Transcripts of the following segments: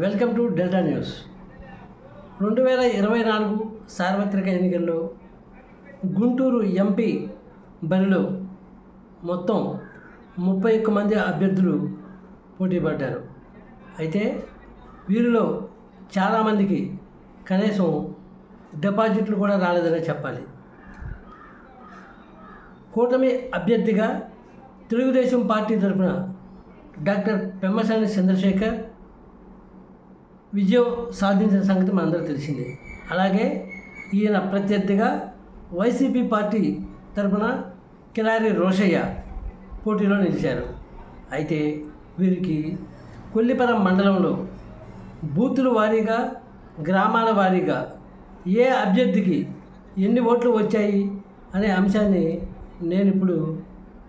Welcome to delta news. రెండు వేల ఇరవై నాలుగు సార్వత్రిక ఎన్నికల్లో గుంటూరు ఎంపీ బరిలో మొత్తం ముప్పై ఒక్క మంది అభ్యర్థులు పోటీ పడ్డారు. అయితే వీరిలో చాలామందికి కనీసం డిపాజిట్లు కూడా రాలేదనే చెప్పాలి. కూటమి అభ్యర్థిగా తెలుగుదేశం పార్టీ తరఫున డాక్టర్ పెమ్మసాని చంద్రశేఖర్ విజయం సాధించిన సంగతి మనందరూ తెలిసిందే. అలాగే ఈయన ప్రత్యర్థిగా వైసీపీ పార్టీ తరఫున కిలారి రోషయ్య పోటీలో నిలిచారు. అయితే వీరికి కొల్లిపరం మండలంలో బూతుల వారీగా గ్రామాల వారీగా ఏ అభ్యర్థికి ఎన్ని ఓట్లు వచ్చాయి అనే అంశాన్ని నేను ఇప్పుడు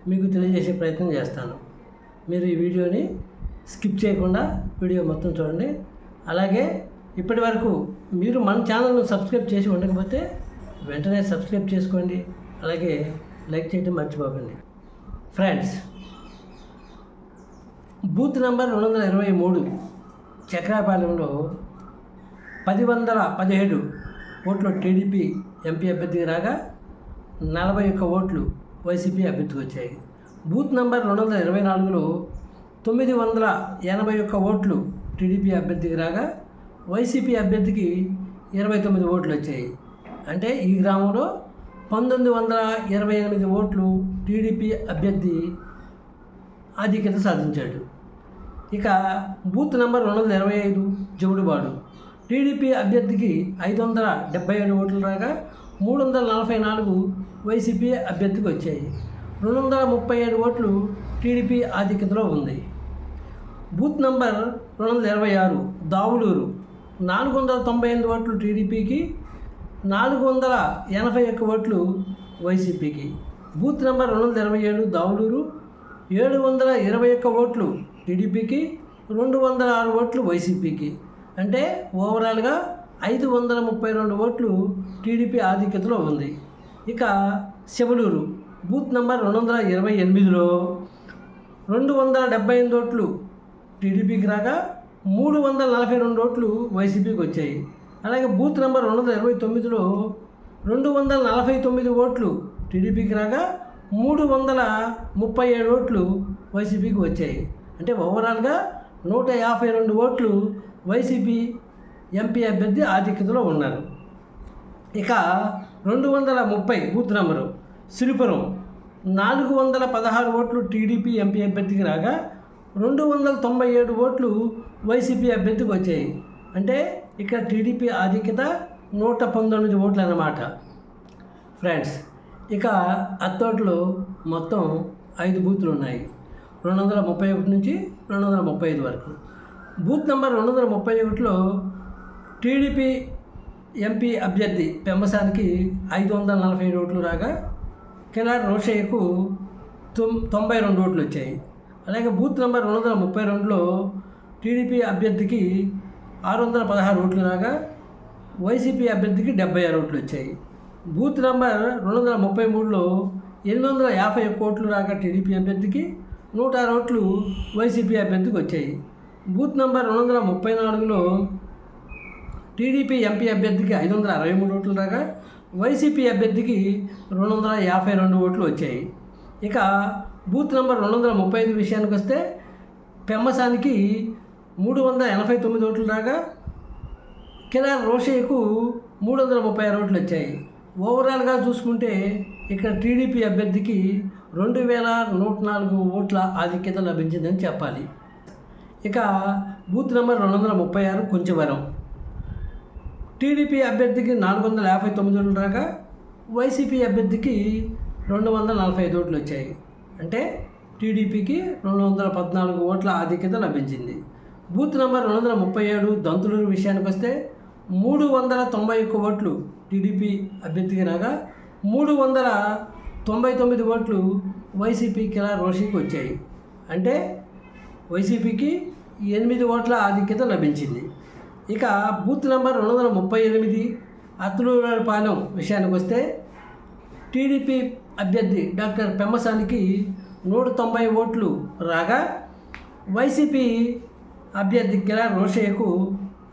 మీకు తెలియజేసే ప్రయత్నం చేస్తాను. మీరు ఈ వీడియోని స్కిప్ చేయకుండా వీడియో మొత్తం చూడండి. అలాగే ఇప్పటి వరకు మీరు మన ఛానల్ను సబ్స్క్రైబ్ చేసి ఉండకపోతే వెంటనే సబ్స్క్రైబ్ చేసుకోండి. అలాగే లైక్ చేయడం మర్చిపోకండి. ఫ్రెండ్స్ బూత్ నెంబర్ రెండు వందల ఇరవై మూడు చక్రాపాలెంలో పది వందల పదిహేడు ఓట్లు టీడీపీ ఎంపీ అభ్యర్థికి రాగా నలభై ఒక్క ఓట్లు వైసీపీ అభ్యర్థికి వచ్చాయి. బూత్ నంబర్ రెండు వందల ఇరవై నాలుగులో తొమ్మిది వందల ఎనభై ఒక్క ఓట్లు టీడీపీ అభ్యర్థికి రాగా వైసీపీ అభ్యర్థికి ఇరవై తొమ్మిది ఓట్లు వచ్చాయి. అంటే ఈ గ్రామంలో పంతొమ్మిది వందల ఇరవై ఎనిమిది ఓట్లు టీడీపీ అభ్యర్థి ఆధిక్యత సాధించాడు. ఇక బూత్ నెంబర్ రెండు వందల ఇరవై ఐదు జవుడుబాడు టీడీపీ అభ్యర్థికి ఐదు వందల డెబ్బై ఏడు ఓట్లు రాగా మూడు వందల నలభై నాలుగు వైసీపీ అభ్యర్థికి వచ్చాయి. రెండు వందల ముప్పై ఏడు ఓట్లు టీడీపీ ఆధిక్యతలో ఉంది. బూత్ నంబర్ రెండు వందల ఇరవై ఆరు దావులూరు. నాలుగు వందల తొంభై ఎనిమిది ఓట్లు టీడీపీకి నాలుగు వందల ఎనభై ఒక్క ఓట్లు వైసీపీకి. బూత్ నెంబర్ రెండు వందల ఇరవై ఏడు దావులూరు. ఏడు వందల ఇరవై ఒక్క ఓట్లు టీడీపీకి రెండు వందల ఆరు ఓట్లు వైసీపీకి. అంటే ఓవరాల్గా ఐదు వందల ముప్పై రెండు ఓట్లు టీడీపీ ఆధిక్యతలో ఉంది. ఇక శివలూరు బూత్ నంబర్ రెండు వందల ఇరవై ఎనిమిదిలో రెండు వందల డెబ్బై ఎనిమిది ఓట్లు టీడీపీకి రాగా మూడు వందల నలభై రెండు ఓట్లు వైసీపీకి వచ్చాయి. అలాగే బూత్ నెంబర్ రెండు వందల ఇరవై తొమ్మిదిలో రెండు వందల నలభై తొమ్మిది ఓట్లు టీడీపీకి రాగా మూడు వందల ముప్పై ఏడు ఓట్లు వైసీపీకి వచ్చాయి. అంటే ఓవరాల్గా నూట యాభై రెండు ఓట్లు వైసీపీ ఎంపీ అభ్యర్థి ఆధిక్యతలో ఉన్నారు. ఇక రెండు వందల ముప్పై బూత్ నెంబరు. సిరిపురం. నాలుగు వందల పదహారు ఓట్లు టీడీపీ ఎంపీ అభ్యర్థికి రాగా రెండు వందల తొంభై ఏడు ఓట్లు వైసీపీ అభ్యర్థికి వచ్చాయి. అంటే ఇక్కడ టీడీపీ ఆధిక్యత నూట పంతొమ్మిది ఓట్లు అన్నమాట. ఫ్రెండ్స్ ఇక అత్తోట్లో మొత్తం ఐదు బూతులు ఉన్నాయి. రెండు వందల ముప్పై ఒకటి నుంచి రెండు వందల ముప్పై ఐదు వరకు. బూత్ నెంబర్ రెండు వందల ముప్పై ఒకటిలో టీడీపీ ఎంపీ అభ్యర్థి పెంబసానికి ఐదు వందల నలభై ఏడు ఓట్లు రాగా కెనార్ రోషయ్యకు తొంభై రెండు ఓట్లు వచ్చాయి. అలాగే బూత్ నెంబర్ రెండు వందల ముప్పై రెండులో టీడీపీ అభ్యర్థికి ఆరు వందల పదహారు ఓట్లు రాగా వైసీపీ అభ్యర్థికి డెబ్బై ఆరు ఓట్లు వచ్చాయి. బూత్ నెంబర్ రెండు వందల ముప్పై మూడులో ఎనిమిది వందల యాభై ఒక్క ఓట్లు రాగా టీడీపీ అభ్యర్థికి నూట ఆరు ఓట్లు వైసీపీ అభ్యర్థికి వచ్చాయి. బూత్ నెంబర్ రెండు వందల ముప్పై నాలుగులో టీడీపీ ఎంపీ అభ్యర్థికి ఐదు వందల అరవై మూడు ఓట్లు రాగా వైసీపీ అభ్యర్థికి రెండు వందల యాభై రెండు ఓట్లు వచ్చాయి. ఇక బూత్ నెంబర్ రెండు వందల ముప్పై ఐదు విషయానికి వస్తే పెమ్మసానికి మూడు వందల ఎనభై తొమ్మిది ఓట్లు రాగా కిలార్ రోషయ్యకు మూడు వందల ముప్పై ఆరు ఓట్లు వచ్చాయి. ఓవరాల్గా చూసుకుంటే ఇక్కడ టీడీపీ అభ్యర్థికి రెండు వేల నూట నాలుగు ఓట్ల ఆధిక్యత లభించిందని చెప్పాలి. ఇక బూత్ నెంబర్ రెండు వందల ముప్పై ఆరు కొంచెవరం. టీడీపీ అభ్యర్థికి నాలుగు వందల యాభై తొమ్మిది ఓట్లు రాగా వైసీపీ అభ్యర్థికి రెండు వందల నలభై ఐదు ఓట్లు వచ్చాయి. అంటే టీడీపీకి రెండు వందల పద్నాలుగు ఓట్ల ఆధిక్యత లభించింది. బూత్ నెంబర్ రెండు వందల ముప్పై ఏడు దంతులూరు విషయానికి వస్తే మూడు వందల తొంభై ఒక్క ఓట్లు టీడీపీ అభ్యర్థికి రాగా మూడు వందల తొంభై తొమ్మిది ఓట్లు వైసీపీ కిలా రోషికి వచ్చాయి. అంటే వైసీపీకి ఎనిమిది ఓట్ల ఆధిక్యత లభించింది. ఇక బూత్ నెంబర్ రెండు వందల ముప్పై ఎనిమిది అత్తులూరుపాలెం విషయానికి వస్తే టీడీపీ అభ్యర్థి డాక్టర్ పెమ్మసానికి నూట తొంభై ఓట్లు రాగా వైసీపీ అభ్యర్థి కిలా రోషయ్యకు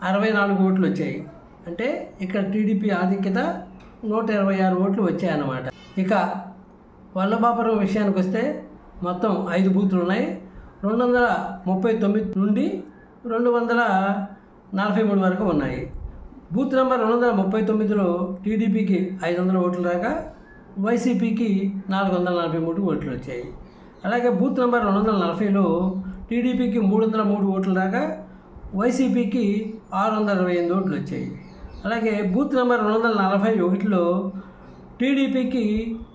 అరవై నాలుగు ఓట్లు వచ్చాయి. అంటే ఇక్కడ టీడీపీ ఆధిక్యత నూట ఇరవై ఆరు ఓట్లు వచ్చాయన్నమాట. ఇక వల్లభాపురం విషయానికి వస్తే మొత్తం ఐదు బూతులు ఉన్నాయి. రెండు వందల ముప్పై తొమ్మిది నుండి రెండు వందల నలభై మూడు వరకు ఉన్నాయి. బూత్ నెంబర్ రెండు వందల ముప్పై తొమ్మిదిలో టీడీపీకి ఐదు వందల ఓట్లు రాగా వైసీపీకి నాలుగు వందల నలభై మూడు ఓట్లు వచ్చాయి. అలాగే బూత్ నెంబర్ రెండు వందల నలభైలో టీడీపీకి మూడు వందల మూడు ఓట్లు రాగా వైసీపీకి ఆరు వందల ఇరవై ఎనిమిది ఓట్లు వచ్చాయి. అలాగే బూత్ నెంబర్ రెండు వందల నలభై ఒకటిలో టీడీపీకి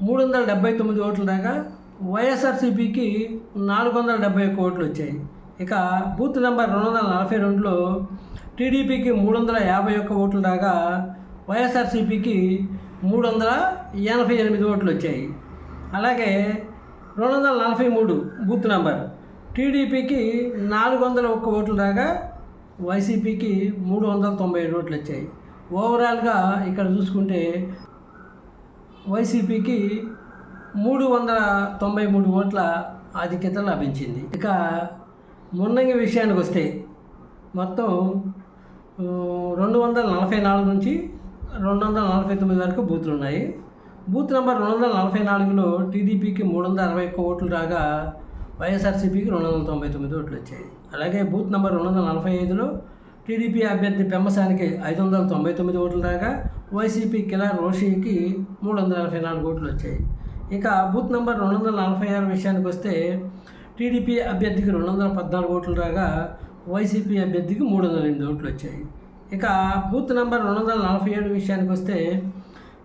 మూడు వందల డెబ్బై తొమ్మిది ఓట్లు రాగా వైఎస్ఆర్సీపీకి నాలుగు వందల డెబ్బై ఒక్క ఓట్లు వచ్చాయి. ఇక బూత్ నెంబర్ రెండు వందల నలభై రెండులో టీడీపీకి మూడు వందల యాభై ఒక్క ఓట్లు రాగా వైఎస్ఆర్సీపీకి మూడు వందల ఎనభై ఎనిమిది ఓట్లు వచ్చాయి. అలాగే రెండు వందల నలభై మూడు బూత్ నెంబర్ టీడీపీకి నాలుగు వందల ఒక్క ఓట్లు రాగా వైసీపీకి మూడు వందల తొంభై ఏడు ఓట్లు వచ్చాయి. ఓవరాల్గా ఇక్కడ చూసుకుంటే వైసీపీకి మూడు వందల తొంభై మూడు ఓట్ల ఆధిక్యత లభించింది. ఇక మున్నంగి విషయానికి వస్తే మొత్తం రెండు వందల నలభై నాలుగు నుంచి రెండు వందల నలభై తొమ్మిది వరకు బూతులు ఉన్నాయి. బూత్ నెంబర్ రెండు వందల నలభై నాలుగులో టీడీపీకి మూడు వందల అరవై ఒక్క ఓట్లు రాగా వైఎస్ఆర్సీపీకి రెండు వందల తొంభై తొమ్మిది ఓట్లు వచ్చాయి. అలాగే బూత్ నెంబర్ రెండు వందల నలభై ఐదులో టీడీపీ అభ్యర్థి పెంబసానికి ఐదు వందల తొంభై తొమ్మిది ఓట్లు రాగా వైసీపీ కిలా రోషికి మూడు వందల నలభై నాలుగు ఓట్లు వచ్చాయి. ఇక బూత్ నెంబర్ రెండు వందల నలభై ఆరు విషయానికి వస్తే టీడీపీ అభ్యర్థికి రెండు వందల పద్నాలుగు ఓట్లు రాగా వైసీపీ అభ్యర్థికి మూడు వందల ఎనిమిది ఓట్లు వచ్చాయి. ఇక బూత్ నెంబర్ రెండు వందల నలభై ఏడు విషయానికి వస్తే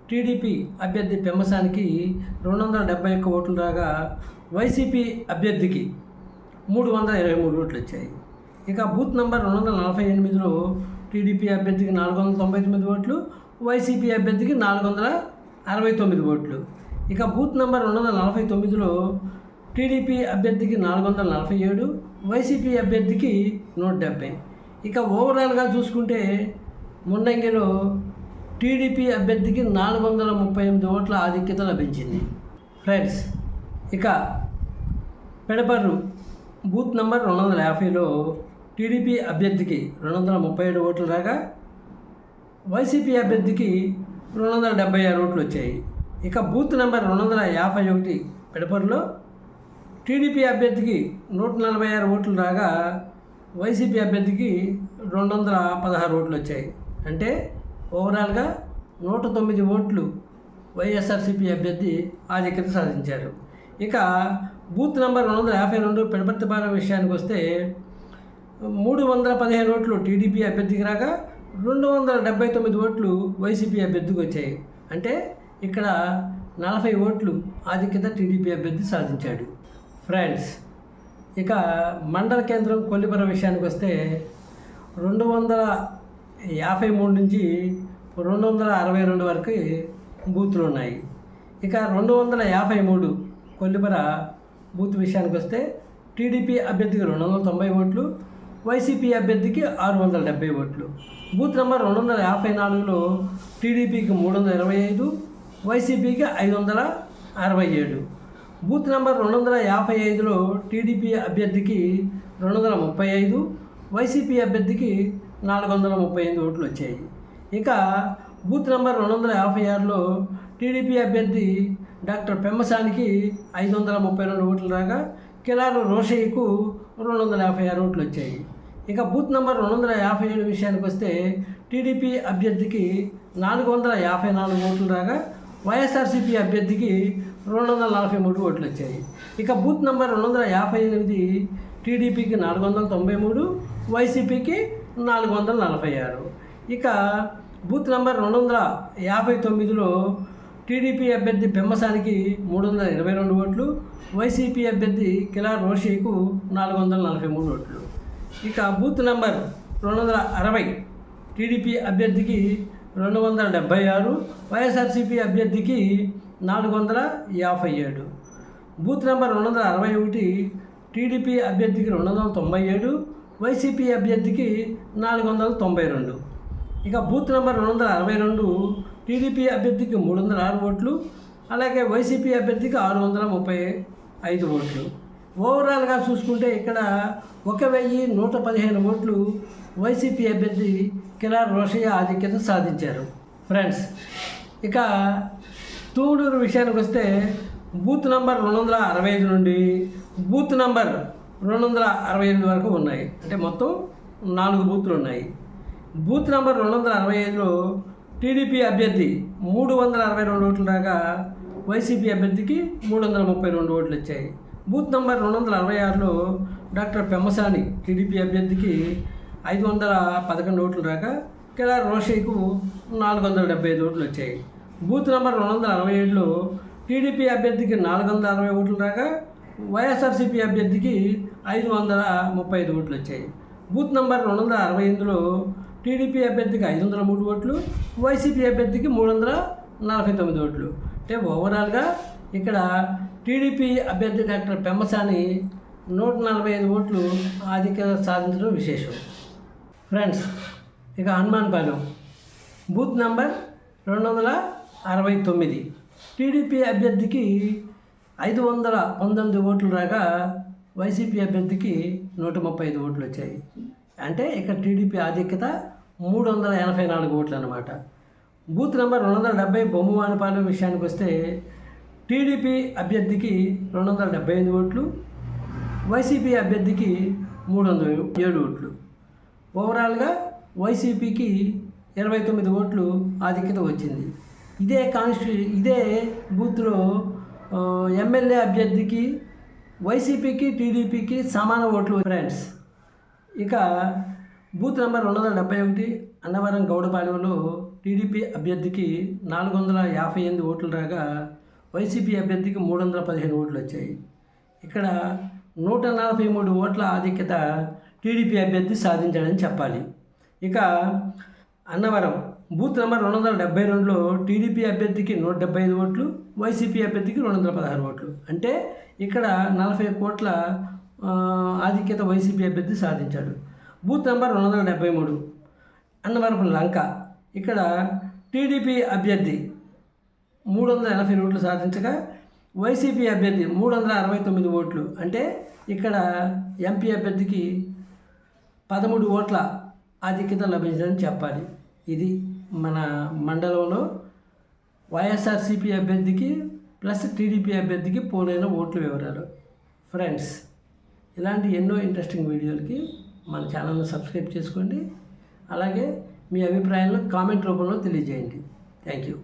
టీడీపీ అభ్యర్థి పెమ్మసానికి రెండు వందల డెబ్బై ఒక్క ఓట్లు రాగా వైసీపీ అభ్యర్థికి మూడు వందల ఇరవై మూడు ఓట్లు వచ్చాయి. ఇక బూత్ నెంబర్ రెండు వందల నలభై ఎనిమిదిలో టీడీపీ అభ్యర్థికి నాలుగు వందల తొంభై తొమ్మిది ఓట్లు వైసీపీ అభ్యర్థికి నాలుగు వందల అరవై తొమ్మిది ఓట్లు. ఇక బూత్ నెంబర్ రెండు వందల నలభై తొమ్మిదిలో టీడీపీ అభ్యర్థికి నాలుగు వందల నలభై ఏడు వైసీపీ అభ్యర్థికి నూట డెబ్బై. ఇక ఓవరాల్గా చూసుకుంటే ముండంగిలో టీడీపీ అభ్యర్థికి నాలుగు వందల ముప్పై ఎనిమిది ఓట్ల ఆధిక్యత లభించింది. ఫ్రెండ్స్ ఇక పెడపర్రు బూత్ నంబర్ రెండు వందల యాభైలో టీడీపీ అభ్యర్థికి రెండు వందల ముప్పై ఏడు ఓట్లు రాగా వైసీపీ అభ్యర్థికి రెండు వందల డెబ్బై ఆరు ఓట్లు వచ్చాయి. ఇక బూత్ నెంబర్ రెండు వందల యాభై ఒకటి పెడపర్రులో టీడీపీ అభ్యర్థికి నూట నలభై ఆరు ఓట్లు రాగా వైసీపీ అభ్యర్థికి రెండు వందల పదహారు ఓట్లు వచ్చాయి. అంటే ఓవరాల్గా నూట తొమ్మిది ఓట్లు వైఎస్ఆర్సీపీ అభ్యర్థి ఆధిక్యత సాధించారు. ఇక బూత్ నెంబర్ రెండు వందల యాభై రెండు పెడపర్తిపాలెం విషయానికి వస్తే మూడు వందల పదిహేను ఓట్లు టీడీపీ అభ్యర్థికి రాగా రెండు వందల డెబ్బై తొమ్మిది ఓట్లు వైసీపీ అభ్యర్థికి వచ్చాయి. అంటే ఇక్కడ నలభై ఓట్లు ఆధిక్యత టీడీపీ అభ్యర్థి సాధించాడు. ఫ్రెండ్స్ ఇక మండల కేంద్రం కొల్లిపర విషయానికి వస్తే రెండు వందల యాభై మూడు నుంచి రెండు వందల అరవై రెండు వరకు బూతులు ఉన్నాయి. ఇక రెండు వందల యాభై మూడు కొల్లిపుర బూత్ విషయానికి వస్తే టీడీపీ అభ్యర్థికి రెండు వందల తొంభై ఓట్లు వైసీపీ అభ్యర్థికి ఆరు వందల డెబ్బై ఓట్లు. బూత్ నెంబర్ రెండు వందల యాభై నాలుగులో టీడీపీకి మూడు వందల ఇరవై ఐదు వైసీపీకి ఐదు వందల అరవై ఏడు. బూత్ నెంబర్ రెండు వందల యాభై ఐదులో టీడీపీ అభ్యర్థికి రెండు వందల ముప్పై ఐదు వైసీపీ అభ్యర్థికి నాలుగు వందల ముప్పై ఎనిమిది ఓట్లు వచ్చాయి. ఇక బూత్ నెంబర్ రెండు వందల యాభై ఆరులో టీడీపీ అభ్యర్థి డాక్టర్ పెమ్మసానికి ఐదు వందల ముప్పై రెండు ఓట్లు రాగా కిలారు రోషయ్యకు రెండు వందల యాభై ఆరు ఓట్లు వచ్చాయి. ఇక బూత్ నెంబర్ రెండు వందల యాభై ఏడు విషయానికి వస్తే టీడీపీ అభ్యర్థికి నాలుగు వందల యాభై నాలుగు ఓట్లు రాగా వైఎస్ఆర్సీపీ అభ్యర్థికి రెండు వందల నలభై మూడు ఓట్లు వచ్చాయి ఇక బూత్ నెంబర్ రెండు వందల యాభై ఎనిమిది టీడీపీకి నాలుగు వందల తొంభై మూడు వైసీపీకి నాలుగు వందల నలభై ఆరు. ఇక బూత్ నెంబర్ రెండు వందల యాభై తొమ్మిదిలో టీడీపీ అభ్యర్థి పెమ్మసానికి మూడు వందల ఇరవై రెండు ఓట్లు వైసీపీ అభ్యర్థి కిలా రోషికు నాలుగు వందల నలభై మూడు ఓట్లు. ఇక బూత్ నెంబర్ రెండు వందల అరవై టీడీపీ అభ్యర్థికి రెండు వందల డెబ్బై ఆరు వైఎస్ఆర్సీపీ అభ్యర్థికి నాలుగు వందల యాభై ఏడు. బూత్ నెంబర్ రెండు వందల అరవై ఒకటి టీడీపీ అభ్యర్థికి రెండు వందల తొంభై ఏడు వైసీపీ అభ్యర్థికి నాలుగు వందల తొంభై రెండు. ఇక బూత్ నెంబర్ రెండు వందల అరవై రెండు టీడీపీ అభ్యర్థికి మూడు వందల ఆరు ఓట్లు అలాగే వైసీపీ అభ్యర్థికి ఆరు వందల ముప్పై ఐదు ఓట్లు. ఓవరాల్గా చూసుకుంటే ఇక్కడ ఒక వెయ్యి నూట పదిహేను ఓట్లు వైసీపీ అభ్యర్థి కిరార్ రోషయ్య ఆధిక్యత సాధించారు. ఫ్రెండ్స్ ఇక తూడూరు విషయానికి వస్తే బూత్ నంబర్ రెండు వందల అరవై ఐదు నుండి బూత్ నంబర్ రెండు వందల అరవై ఎనిమిది వరకు ఉన్నాయి. అంటే మొత్తం నాలుగు బూత్లు ఉన్నాయి. బూత్ నంబర్ రెండు వందల అరవై ఐదులో టీడీపీ అభ్యర్థి మూడు వందల అరవై రెండు ఓట్లు రాగా వైసీపీ అభ్యర్థికి మూడు వందల ముప్పై రెండు ఓట్లు వచ్చాయి. బూత్ నంబర్ రెండు వందల అరవై ఆరులో డాక్టర్ పెమ్మసాని టీడీపీ అభ్యర్థికి ఐదు వందల పదకొండు ఓట్లు రాగా కెలార్ రోషయ్కు నాలుగు వందల డెబ్బై ఐదు ఓట్లు వచ్చాయి. బూత్ నెంబర్ రెండు వందల అరవై ఏడులో టీడీపీ అభ్యర్థికి నాలుగు వందల అరవై ఓట్లు రాగా వైఎస్ఆర్సీపీ అభ్యర్థికి ఐదు వందల ముప్పై ఐదు ఓట్లు వచ్చాయి. బూత్ నెంబర్ రెండు వందల అరవై ఎనిమిదిలో టీడీపీ అభ్యర్థికి ఐదు వందల మూడు ఓట్లు వైసీపీ అభ్యర్థికి మూడు వందల నలభై తొమ్మిది ఓట్లు. అంటే ఓవరాల్గా ఇక్కడ టీడీపీ అభ్యర్థి డాక్టర్ పెమ్మసాని నూట నలభై ఐదు ఓట్లు ఆధిక్యత సాధించడం విశేషం. ఫ్రెండ్స్ ఇక హనుమాన్పాలెం బూత్ నంబర్ రెండు వందల అరవై తొమ్మిది. టీడీపీ అభ్యర్థికి ఐదు వందల పంతొమ్మిది ఓట్లు రాగా వైసీపీ అభ్యర్థికి నూట ముప్పై ఐదు ఓట్లు వచ్చాయి. అంటే ఇక్కడ టీడీపీ ఆధిక్యత మూడు వందల ఎనభై నాలుగు ఓట్లు అనమాట బూత్ నెంబర్ రెండు వందల డెబ్బై బొమ్మవానిపాలెం విషయానికి వస్తే టీడీపీ అభ్యర్థికి రెండు వందల డెబ్బై ఐదు ఓట్లు వైసీపీ అభ్యర్థికి మూడు వందల ఏడు ఓట్లు. ఓవరాల్గా వైసీపీకి ఇరవై తొమ్మిది ఓట్లు ఆధిక్యత వచ్చింది. ఇదే కాన్స్టి ఇదే బూత్లో ఎమ్మెల్యే అభ్యర్థికి వైసీపీకి టీడీపీకి సమాన ఓట్లు ఫ్రెండ్స్ ఇక బూత్ నెంబర్ రెండు వందల డెబ్బై ఒకటి అన్నవరం గౌడపాలెంలో టీడీపీ అభ్యర్థికి నాలుగు వందల యాభై ఎనిమిది ఓట్లు రాగా వైసీపీ అభ్యర్థికి మూడు వందల పదిహేను ఓట్లు వచ్చాయి ఇక్కడ నూట నలభై మూడు ఓట్ల ఆధిక్యత టీడీపీ అభ్యర్థి సాధించాడని చెప్పాలి ఇక అన్నవరం బూత్ నెంబర్ రెండు వందల డెబ్బై రెండులో టీడీపీ అభ్యర్థికి నూట డెబ్బై ఐదు ఓట్లు వైసీపీ అభ్యర్థికి రెండు వందల పదహారు ఓట్లు. అంటే ఇక్కడ నలభై కోట్ల ఆధిక్యత వైసీపీ అభ్యర్థి సాధించాడు. బూత్ నెంబర్ రెండు వందల డెబ్బై మూడు అన్నవరపు లంక. ఇక్కడ టీడీపీ అభ్యర్థి మూడు వందల ఎనభై ఓట్లు సాధించగా వైసీపీ అభ్యర్థి మూడు వందల అరవై తొమ్మిది ఓట్లు. అంటే ఇక్కడ ఎంపీ అభ్యర్థికి పదమూడు ఓట్ల ఆధిక్యత లభించిందని చెప్పాలి. ఇది మన మండలంలో వైఎస్ఆర్సీపీ అభ్యర్థికి ప్లస్ టీడీపీ అభ్యర్థికి పోలైన ఓట్ల వివరాలు. ఫ్రెండ్స్ ఇలాంటి ఎన్నో ఇంట్రెస్టింగ్ వీడియోలకి మన ఛానల్ని సబ్స్క్రైబ్ చేసుకోండి. అలాగే మీ అభిప్రాయాలను కామెంట్ రూపంలో తెలియజేయండి. Thank you.